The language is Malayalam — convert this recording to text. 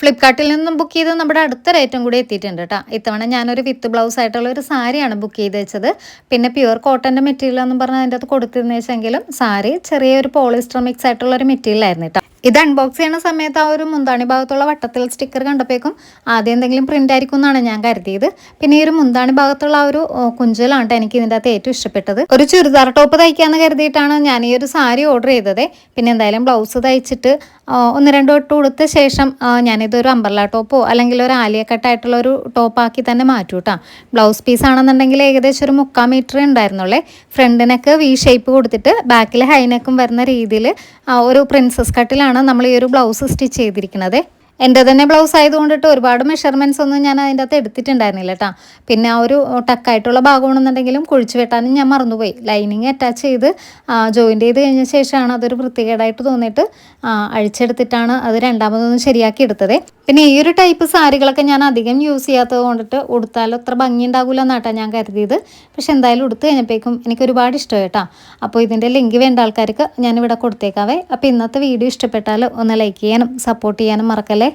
ഫ്ലിപ്കാർട്ടിൽ നിന്നും ബുക്ക് ചെയ്ത് നമ്മുടെ അടുത്ത റേറ്റും കൂടി എത്തിയിട്ടുണ്ട് കേട്ടോ ഇത്തവണ ഞാനൊരു വിത്ത് ബ്ലൗസ് ആയിട്ടുള്ള ഒരു സാരിയാണ് ബുക്ക് ചെയ്ത് വെച്ചത്. പിന്നെ പ്യുവർ കോട്ടന്റെ മെറ്റീരിയൽ എന്നും പറഞ്ഞാൽ അതിന്റെ അകത്ത് കൊടുത്തിരുന്ന വെച്ചെങ്കിലും സാരി ചെറിയൊരു പോളിസ്റ്റർ മിക്സ് ആയിട്ടുള്ള ഒരു മെറ്റീരിയൽ ആയിരുന്നു കേട്ടോ ഇത് അൺബോക്സ് ചെയ്യുന്ന സമയത്ത് ആ ഒരു മുന്താണി ഭാഗത്തുള്ള വട്ടത്തിൽ സ്റ്റിക്കർ കണ്ടപ്പോഴേക്കും ആദ്യം എന്തെങ്കിലും പ്രിന്റ് ആയിരിക്കും എന്നാണ് ഞാൻ കരുതിയത്. പിന്നെ ഈ ഒരു മുന്താണി ഭാഗത്തുള്ള ആ ഒരു കുഞ്ചലാണ് എനിക്ക് ഇതിന്റെ അകത്ത് ഏറ്റവും ഇഷ്ടപ്പെട്ടത്. ഒരു ചുരിദാർ ടോപ്പ് തയ്ക്കാമെന്ന് കരുതിയിട്ടാണ് ഞാൻ ഈ ഒരു സാരി ഓർഡർ ചെയ്തത്. പിന്നെ എന്തായാലും ബ്ലൗസ് തയ്ച്ചിട്ട് ഒന്ന് രണ്ട് തൊട്ട് കൊടുത്ത ശേഷം ഞാനിതൊരു അമ്പർല ടോപ്പോ അല്ലെങ്കിൽ ഒരു ആലിയ കട്ടായിട്ടുള്ള ഒരു ടോപ്പാക്കി തന്നെ മാറ്റൂ കേട്ടോ ബ്ലൗസ് പീസ് ആണെന്നുണ്ടെങ്കിൽ ഏകദേശം ഒരു മുക്കാൽ മീറ്റർ ഉണ്ടായിരുന്നുള്ളേ. ഫ്രണ്ടിനൊക്കെ വി ഷേപ്പ് കൊടുത്തിട്ട് ബാക്കിൽ ഹൈനെക്കും വരുന്ന രീതിയിൽ ഒരു പ്രിൻസസ് കട്ടിലാണ് നമ്മൾ ഈ ഒരു ബ്ലൗസ് സ്റ്റിച്ച് ചെയ്തിരിക്കുന്നത്. എന്റെ തന്നെ ബ്ലൗസ് ആയതുകൊണ്ടിട്ട് ഒരുപാട് മെഷർമെന്റ്സ് ഒന്നും ഞാൻ അതിന്റെ അകത്ത് എടുത്തിട്ടുണ്ടായിരുന്നില്ല കേട്ടോ പിന്നെ ആ ഒരു ടക്കായിട്ടുള്ള ഭാഗമാണെന്നുണ്ടെങ്കിലും കുഴിച്ചു വെട്ടാനും ഞാൻ മറന്നുപോയി. ലൈനിങ് അറ്റാച്ച് ചെയ്ത് ജോയിന്റ് ചെയ്ത് കഴിഞ്ഞ ശേഷമാണ് അതൊരു വൃത്തികേടായിട്ട് തോന്നിയിട്ട് അഴിച്ചെടുത്തിട്ടാണ് അത് രണ്ടാമതൊന്നും ശരിയാക്കി എടുത്തത്. പിന്നെ ഈ ഒരു ടൈപ്പ് സാരികളൊക്കെ ഞാൻ അധികം യൂസ് ചെയ്യാത്തത് കൊണ്ടിട്ട് ഉടുത്താലും അത്ര ഭംഗി ഉണ്ടാകില്ല എന്നാട്ടാ ഞാൻ കരുതിയത്. പക്ഷെ എന്തായാലും ഉടുത്ത് കഴിഞ്ഞപ്പോഴേക്കും എനിക്ക് ഒരുപാട് ഇഷ്ടമായി കേട്ടോ. അപ്പോൾ ഇതിന്റെ ലിങ്ക് വേണ്ട ആൾക്കാർക്ക് ഞാനിവിടെ കൊടുത്തേക്കാവേ. അപ്പോൾ ഇന്നത്തെ വീഡിയോ ഇഷ്ടപ്പെട്ടാൽ ഒന്ന് ലൈക്ക് ചെയ്യാനും സപ്പോർട്ട് ചെയ്യാനും മറക്കല്ലേ?